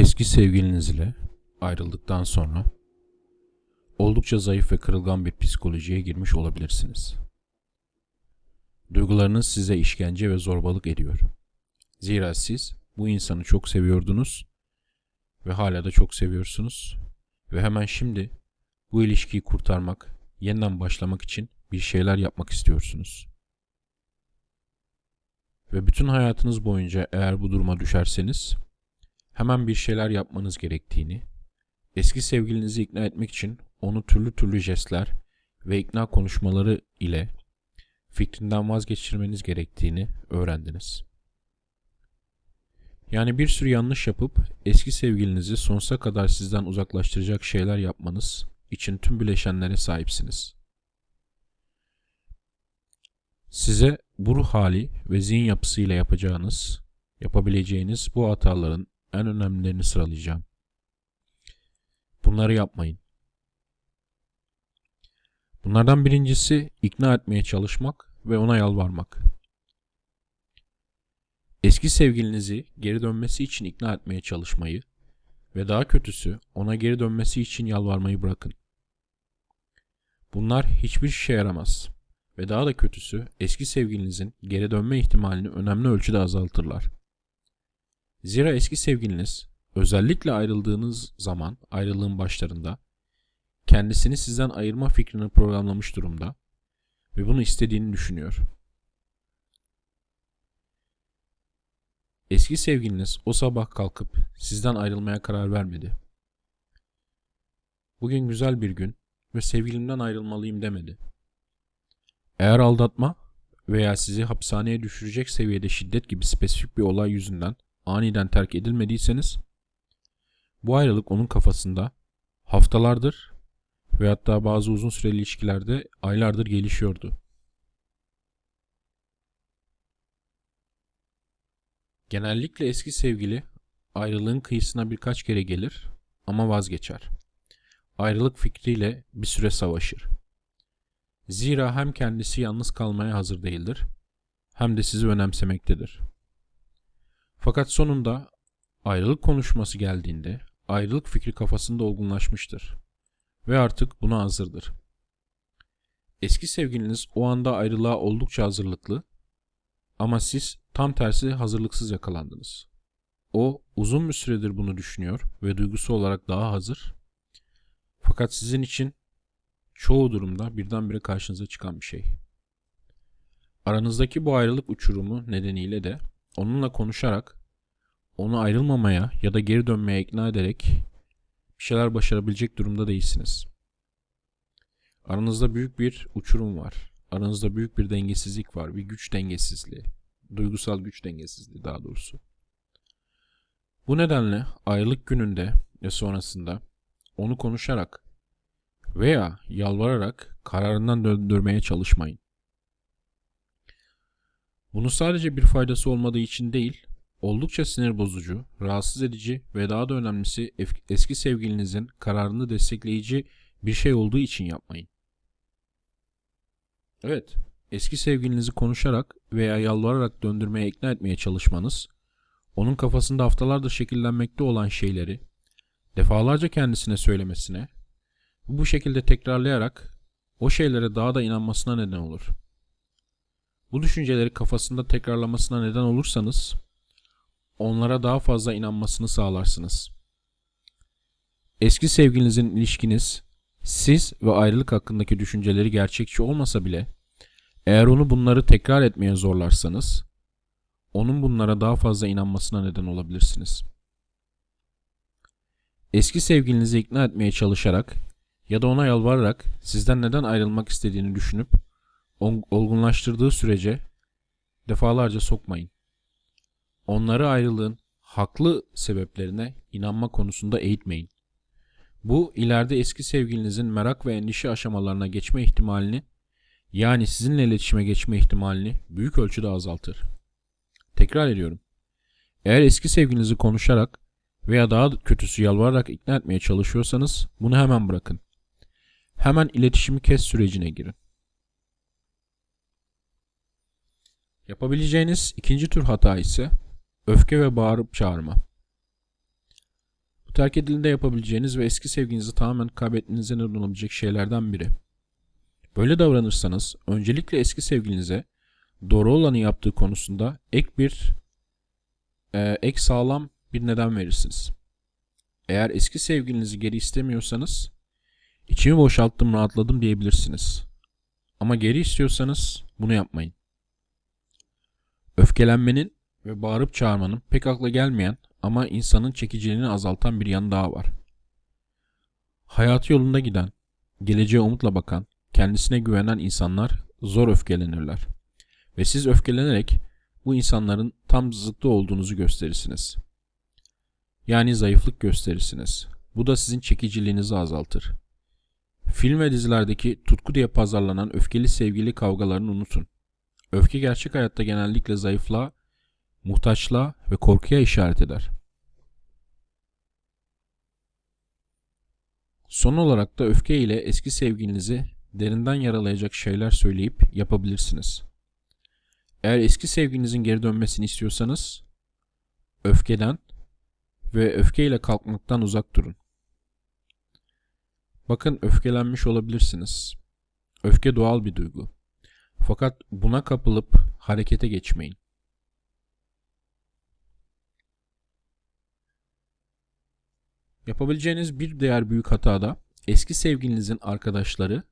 Eski sevgiliniz ile ayrıldıktan sonra oldukça zayıf ve kırılgan bir psikolojiye girmiş olabilirsiniz. Duygularınız size işkence ve zorbalık ediyor. Zira siz bu insanı çok seviyordunuz ve hala da çok seviyorsunuz ve hemen şimdi bu ilişkiyi kurtarmak, yeniden başlamak için bir şeyler yapmak istiyorsunuz. Ve bütün hayatınız boyunca eğer bu duruma düşerseniz hemen bir şeyler yapmanız gerektiğini, eski sevgilinizi ikna etmek için onu türlü türlü jestler ve ikna konuşmaları ile fikrinden vazgeçirmeniz gerektiğini öğrendiniz. Yani bir sürü yanlış yapıp eski sevgilinizi sonsuza kadar sizden uzaklaştıracak şeyler yapmanız için tüm bileşenlere sahipsiniz. Size bu ruh hali ve zihin yapısıyla yapacağınız, yapabileceğiniz bu hataların en önemlilerini sıralayacağım. Bunları yapmayın. Bunlardan birincisi ikna etmeye çalışmak ve ona yalvarmak. Eski sevgilinizi geri dönmesi için ikna etmeye çalışmayı ve daha kötüsü ona geri dönmesi için yalvarmayı bırakın. Bunlar hiçbir işe yaramaz ve daha da kötüsü eski sevgilinizin geri dönme ihtimalini önemli ölçüde azaltırlar. Zira eski sevgiliniz özellikle ayrıldığınız zaman ayrılığın başlarında kendisini sizden ayırma fikrini programlamış durumda ve bunu istediğini düşünüyor. Eski sevgiliniz o sabah kalkıp sizden ayrılmaya karar vermedi. Bugün güzel bir gün ve sevgilimden ayrılmalıyım demedi. Eğer aldatma veya sizi hapishaneye düşürecek seviyede şiddet gibi spesifik bir olay yüzünden aniden terk edilmediyseniz bu ayrılık onun kafasında haftalardır ve hatta bazı uzun süreli ilişkilerde aylardır gelişiyordu. Genellikle eski sevgili ayrılığın kıyısına birkaç kere gelir ama vazgeçer. Ayrılık fikriyle bir süre savaşır. Zira hem kendisi yalnız kalmaya hazır değildir hem de sizi önemsemektedir. Fakat sonunda ayrılık konuşması geldiğinde ayrılık fikri kafasında olgunlaşmıştır ve artık buna hazırdır. Eski sevgiliniz o anda ayrılığa oldukça hazırlıklı ama siz tam tersi hazırlıksız yakalandınız. O uzun bir süredir bunu düşünüyor ve duygusu olarak daha hazır. Fakat sizin için çoğu durumda birdenbire karşınıza çıkan bir şey. Aranızdaki bu ayrılık uçurumu nedeniyle de onunla konuşarak onu ayrılmamaya ya da geri dönmeye ikna ederek bir şeyler başarabilecek durumda değilsiniz. Aranızda büyük bir uçurum var. Aranızda büyük bir dengesizlik var. Bir güç dengesizliği. Duygusal güç dengesizliği daha doğrusu. Bu nedenle ayrılık gününde ve sonrasında onu konuşarak veya yalvararak kararından döndürmeye çalışmayın. Bunu sadece bir faydası olmadığı için değil, oldukça sinir bozucu, rahatsız edici ve daha da önemlisi eski sevgilinizin kararını destekleyici bir şey olduğu için yapmayın. Evet, eski sevgilinizi konuşarak veya yalvararak döndürmeye ikna etmeye çalışmanız, onun kafasında haftalardır şekillenmekte olan şeyleri defalarca kendisine söylemesine, bu şekilde tekrarlayarak o şeylere daha da inanmasına neden olur. Bu düşünceleri kafasında tekrarlamasına neden olursanız, onlara daha fazla inanmasını sağlarsınız. Eski sevgilinizin ilişkiniz, siz ve ayrılık hakkındaki düşünceleri gerçekçi olmasa bile, eğer onu bunları tekrar etmeye zorlarsanız, onun bunlara daha fazla inanmasına neden olabilirsiniz. Eski sevgilinizi ikna etmeye çalışarak ya da ona yalvararak sizden neden ayrılmak istediğini düşünüp olgunlaştırdığı sürece defalarca sokmayın. Onları ayrılığın haklı sebeplerine inanma konusunda eğitmeyin. Bu ileride eski sevgilinizin merak ve endişe aşamalarına geçme ihtimalini yani sizinle iletişime geçme ihtimalini büyük ölçüde azaltır. Tekrar ediyorum. Eğer eski sevgilinizi konuşarak veya daha kötüsü yalvararak ikna etmeye çalışıyorsanız bunu hemen bırakın. Hemen iletişimi kes sürecine girin. Yapabileceğiniz ikinci tür hata ise öfke ve bağırıp çağırma. Bu terk edildiğinde yapabileceğiniz ve eski sevginizi tamamen kaybetmenize neden olabilecek şeylerden biri. Böyle davranırsanız öncelikle eski sevgilinize doğru olanı yaptığı konusunda ek bir e, ek sağlam bir neden verirsiniz. Eğer eski sevgilinizi geri istemiyorsanız içimi boşalttım rahatladım diyebilirsiniz. Ama geri istiyorsanız bunu yapmayın. Öfkelenmenin ve bağırıp çağırmanın pek akla gelmeyen ama insanın çekiciliğini azaltan bir yanı daha var. Hayatı yolunda giden, geleceğe umutla bakan, kendisine güvenen insanlar zor öfkelenirler. Ve siz öfkelenerek bu insanların tam zıttı olduğunuzu gösterirsiniz. Yani zayıflık gösterirsiniz. Bu da sizin çekiciliğinizi azaltır. Film ve dizilerdeki tutku diye pazarlanan öfkeli sevgili kavgalarını unutun. Öfke gerçek hayatta genellikle zayıflığa, muhtaçlığa ve korkuya işaret eder. Son olarak da öfke ile eski sevgilinizi derinden yaralayacak şeyler söyleyip yapabilirsiniz. Eğer eski sevgilinizin geri dönmesini istiyorsanız öfkeden ve öfkeyle kalkmaktan uzak durun. Bakın öfkelenmiş olabilirsiniz. Öfke doğal bir duygu. Fakat buna kapılıp harekete geçmeyin. Yapabileceğiniz bir diğer büyük hata da eski sevgilinizin arkadaşları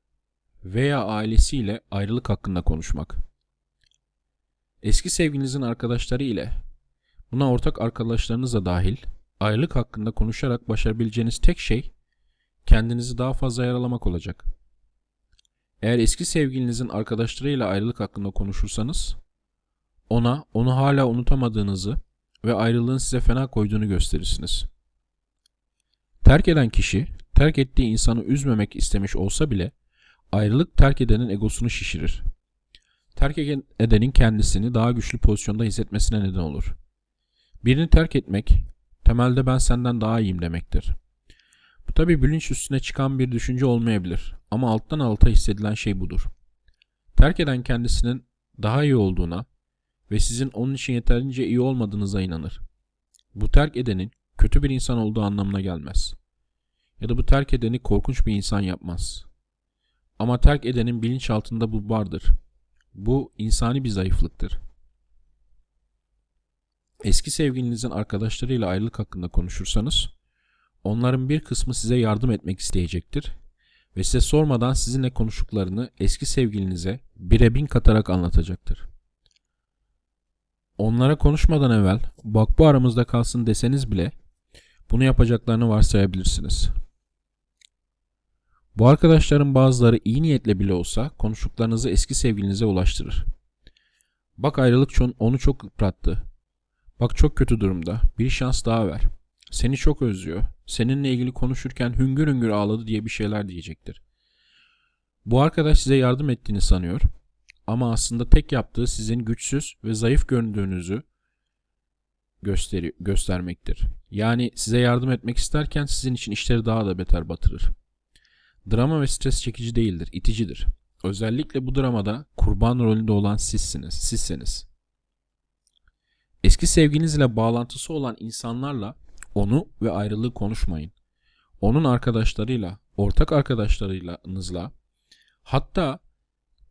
veya ailesiyle ayrılık hakkında konuşmak. Eski sevgilinizin arkadaşları ile buna ortak arkadaşlarınız da dahil ayrılık hakkında konuşarak başarabileceğiniz tek şey kendinizi daha fazla yaralamak olacak. Eğer eski sevgilinizin arkadaşlarıyla ayrılık hakkında konuşursanız ona onu hala unutamadığınızı ve ayrılığın size fena koyduğunu gösterirsiniz. Terk eden kişi terk ettiği insanı üzmemek istemiş olsa bile ayrılık terk edenin egosunu şişirir. Terk edenin kendisini daha güçlü pozisyonda hissetmesine neden olur. Birini terk etmek temelde ben senden daha iyiyim demektir. Bu tabi bilinç üstüne çıkan bir düşünce olmayabilir ama alttan alta hissedilen şey budur. Terk eden kendisinin daha iyi olduğuna ve sizin onun için yeterince iyi olmadığınıza inanır. Bu terk edenin kötü bir insan olduğu anlamına gelmez. Ya da bu terk edeni korkunç bir insan yapmaz. Ama terk edenin bilinç altında bu vardır. Bu insani bir zayıflıktır. Eski sevgilinizin arkadaşlarıyla ayrılık hakkında konuşursanız, onların bir kısmı size yardım etmek isteyecektir ve size sormadan sizinle konuştuklarını eski sevgilinize bire bin katarak anlatacaktır. Onlara konuşmadan evvel bak bu aramızda kalsın deseniz bile bunu yapacaklarını varsayabilirsiniz. Bu arkadaşların bazıları iyi niyetle bile olsa konuştuklarınızı eski sevgilinize ulaştırır. Bak ayrılık onu çok yıprattı. Bak çok kötü durumda. Bir şans daha ver. Seni çok özlüyor. Seninle ilgili konuşurken hüngür hüngür ağladı diye bir şeyler diyecektir. Bu arkadaş size yardım ettiğini sanıyor ama aslında tek yaptığı sizin güçsüz ve zayıf göründüğünüzü gösteri göstermektir. Yani size yardım etmek isterken sizin için işleri daha da beter batırır. Drama ve stres çekici değildir, iticidir. Özellikle bu dramada kurban rolünde olan sizsiniz, sizseniz. Eski sevginizle bağlantısı olan insanlarla onu ve ayrılığı konuşmayın. Onun arkadaşlarıyla, ortak arkadaşlarınızla, hatta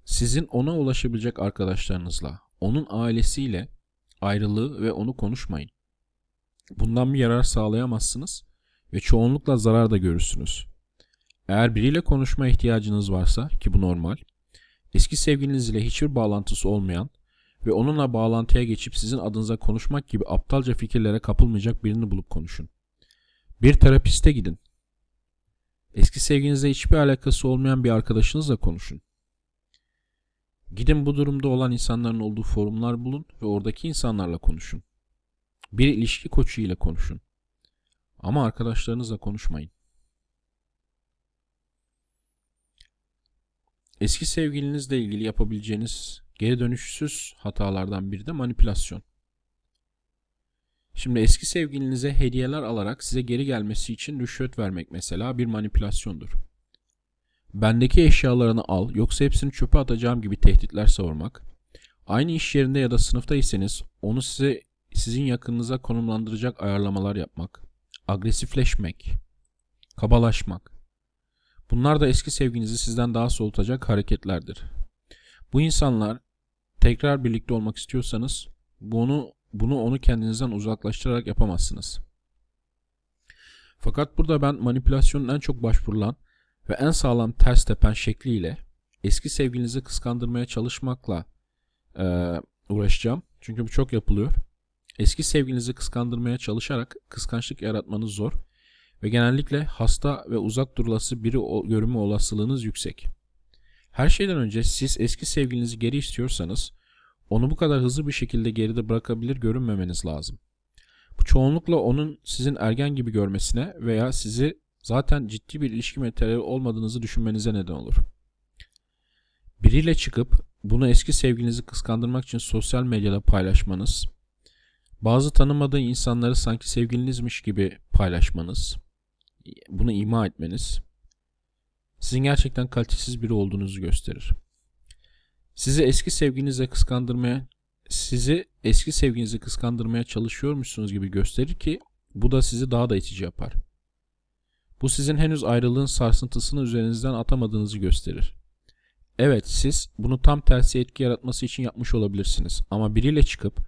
sizin ona ulaşabilecek arkadaşlarınızla, onun ailesiyle ayrılığı ve onu konuşmayın. Bundan bir yarar sağlayamazsınız ve çoğunlukla zarar da görürsünüz. Eğer biriyle konuşma ihtiyacınız varsa ki bu normal, eski sevgiliniz ile hiçbir bağlantısı olmayan ve onunla bağlantıya geçip sizin adınıza konuşmak gibi aptalca fikirlere kapılmayacak birini bulup konuşun. Bir terapiste gidin. Eski sevginizle hiçbir alakası olmayan bir arkadaşınızla konuşun. Gidin bu durumda olan insanların olduğu forumlar bulun ve oradaki insanlarla konuşun. Bir ilişki koçu ile konuşun. Ama arkadaşlarınızla konuşmayın. Eski sevgilinizle ilgili yapabileceğiniz geri dönüşsüz hatalardan biri de manipülasyon. Şimdi eski sevgilinize hediyeler alarak size geri gelmesi için rüşvet vermek mesela bir manipülasyondur. Bendeki eşyalarını al yoksa hepsini çöpe atacağım gibi tehditler savurmak. Aynı iş yerinde ya da sınıftaysanız onu size sizin yakınınıza konumlandıracak ayarlamalar yapmak. agresifleşmek, kabalaşmak. Bunlar da eski sevginizi sizden daha soğutacak hareketlerdir. Bu insanlar tekrar birlikte olmak istiyorsanız bunu bunu onu kendinizden uzaklaştırarak yapamazsınız. Fakat burada ben manipülasyonun en çok başvurulan ve en sağlam ters tepen şekliyle eski sevgilinizi kıskandırmaya çalışmakla e, uğraşacağım. Çünkü bu çok yapılıyor. Eski sevgilinizi kıskandırmaya çalışarak kıskançlık yaratmanız zor ve genellikle hasta ve uzak durulası biri görünme olasılığınız yüksek. Her şeyden önce siz eski sevgilinizi geri istiyorsanız onu bu kadar hızlı bir şekilde geride bırakabilir görünmemeniz lazım. Bu çoğunlukla onun sizin ergen gibi görmesine veya sizi zaten ciddi bir ilişki materyali olmadığınızı düşünmenize neden olur. Biriyle çıkıp bunu eski sevgilinizi kıskandırmak için sosyal medyada paylaşmanız, bazı tanımadığı insanları sanki sevgilinizmiş gibi paylaşmanız, bunu ima etmeniz sizin gerçekten kalitesiz biri olduğunuzu gösterir. Sizi eski sevgilinizle kıskandırmaya sizi eski sevginizi kıskandırmaya çalışıyormuşsunuz gibi gösterir ki bu da sizi daha da itici yapar. Bu sizin henüz ayrılığın sarsıntısını üzerinizden atamadığınızı gösterir. Evet siz bunu tam tersi etki yaratması için yapmış olabilirsiniz ama biriyle çıkıp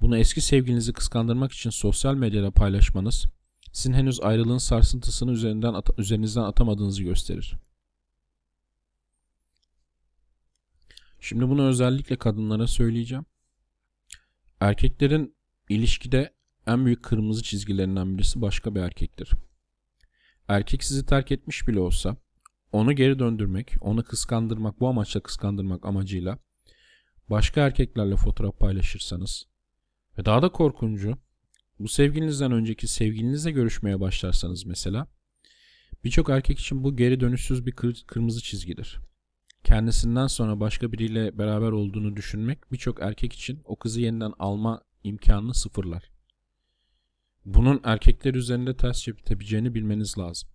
bunu eski sevgilinizi kıskandırmak için sosyal medyada paylaşmanız sizin henüz ayrılığın sarsıntısını üzerinden at- üzerinizden atamadığınızı gösterir. Şimdi bunu özellikle kadınlara söyleyeceğim. Erkeklerin ilişkide en büyük kırmızı çizgilerinden birisi başka bir erkektir. Erkek sizi terk etmiş bile olsa onu geri döndürmek, onu kıskandırmak, bu amaçla kıskandırmak amacıyla başka erkeklerle fotoğraf paylaşırsanız ve daha da korkuncu bu sevgilinizden önceki sevgilinizle görüşmeye başlarsanız mesela birçok erkek için bu geri dönüşsüz bir kır- kırmızı çizgidir. Kendisinden sonra başka biriyle beraber olduğunu düşünmek birçok erkek için o kızı yeniden alma imkanını sıfırlar. Bunun erkekler üzerinde ters tepebileceğini bilmeniz lazım.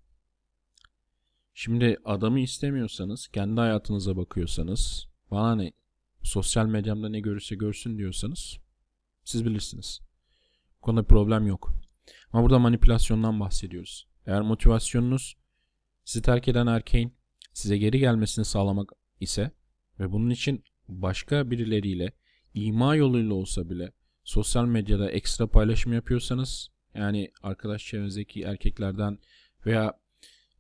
Şimdi adamı istemiyorsanız, kendi hayatınıza bakıyorsanız, bana ne, sosyal medyamda ne görürse görsün diyorsanız siz bilirsiniz. Konuda bir problem yok. Ama burada manipülasyondan bahsediyoruz. Eğer motivasyonunuz sizi terk eden erkeğin size geri gelmesini sağlamak ise ve bunun için başka birileriyle ima yoluyla olsa bile sosyal medyada ekstra paylaşım yapıyorsanız yani arkadaş çevrenizdeki erkeklerden veya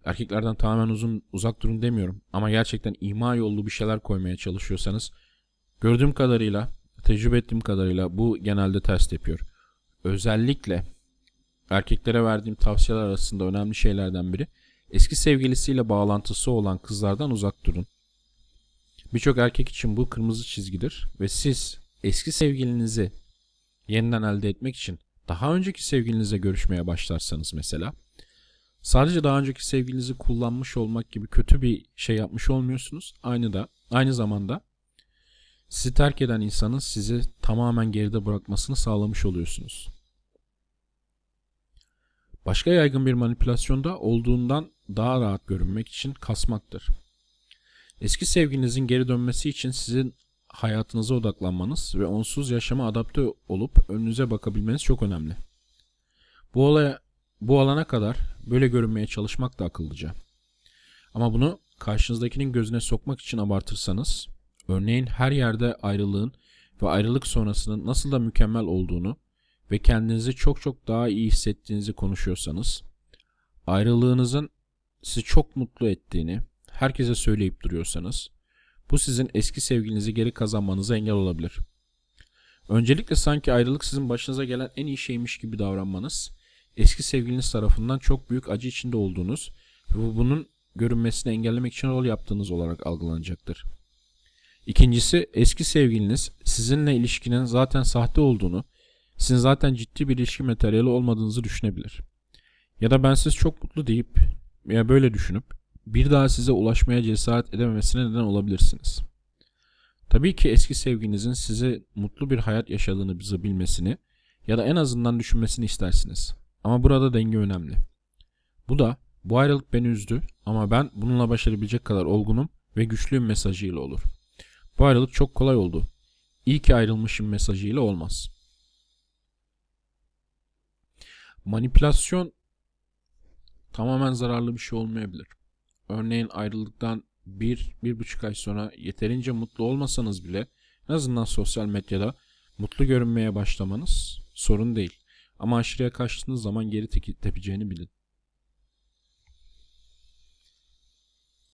erkeklerden tamamen uzun uzak durun demiyorum ama gerçekten ima yollu bir şeyler koymaya çalışıyorsanız gördüğüm kadarıyla tecrübe ettiğim kadarıyla bu genelde ters tepiyor. Özellikle erkeklere verdiğim tavsiyeler arasında önemli şeylerden biri eski sevgilisiyle bağlantısı olan kızlardan uzak durun. Birçok erkek için bu kırmızı çizgidir ve siz eski sevgilinizi yeniden elde etmek için daha önceki sevgilinizle görüşmeye başlarsanız mesela sadece daha önceki sevgilinizi kullanmış olmak gibi kötü bir şey yapmış olmuyorsunuz. Aynı da aynı zamanda sizi terk eden insanın sizi tamamen geride bırakmasını sağlamış oluyorsunuz. Başka yaygın bir manipülasyonda olduğundan daha rahat görünmek için kasmaktır. Eski sevgilinizin geri dönmesi için sizin hayatınıza odaklanmanız ve onsuz yaşama adapte olup önünüze bakabilmeniz çok önemli. Bu olaya bu alana kadar böyle görünmeye çalışmak da akıllıca. Ama bunu karşınızdakinin gözüne sokmak için abartırsanız, örneğin her yerde ayrılığın ve ayrılık sonrasının nasıl da mükemmel olduğunu ve kendinizi çok çok daha iyi hissettiğinizi konuşuyorsanız, ayrılığınızın sizi çok mutlu ettiğini herkese söyleyip duruyorsanız, bu sizin eski sevgilinizi geri kazanmanıza engel olabilir. Öncelikle sanki ayrılık sizin başınıza gelen en iyi şeymiş gibi davranmanız, eski sevgiliniz tarafından çok büyük acı içinde olduğunuz ve bu bunun görünmesini engellemek için rol yaptığınız olarak algılanacaktır. İkincisi, eski sevgiliniz sizinle ilişkinin zaten sahte olduğunu, sizin zaten ciddi bir ilişki materyali olmadığınızı düşünebilir. Ya da ben siz çok mutlu deyip ya böyle düşünüp bir daha size ulaşmaya cesaret edememesine neden olabilirsiniz. Tabii ki eski sevginizin size mutlu bir hayat yaşadığını bize bilmesini ya da en azından düşünmesini istersiniz. Ama burada denge önemli. Bu da bu ayrılık beni üzdü ama ben bununla başarabilecek kadar olgunum ve güçlüyüm mesajıyla olur. Bu ayrılık çok kolay oldu. İyi ki ayrılmışım mesajıyla olmaz. Manipülasyon tamamen zararlı bir şey olmayabilir. Örneğin ayrıldıktan bir, bir buçuk ay sonra yeterince mutlu olmasanız bile en azından sosyal medyada mutlu görünmeye başlamanız sorun değil. Ama aşırıya kaçtığınız zaman geri tepeceğini bilin.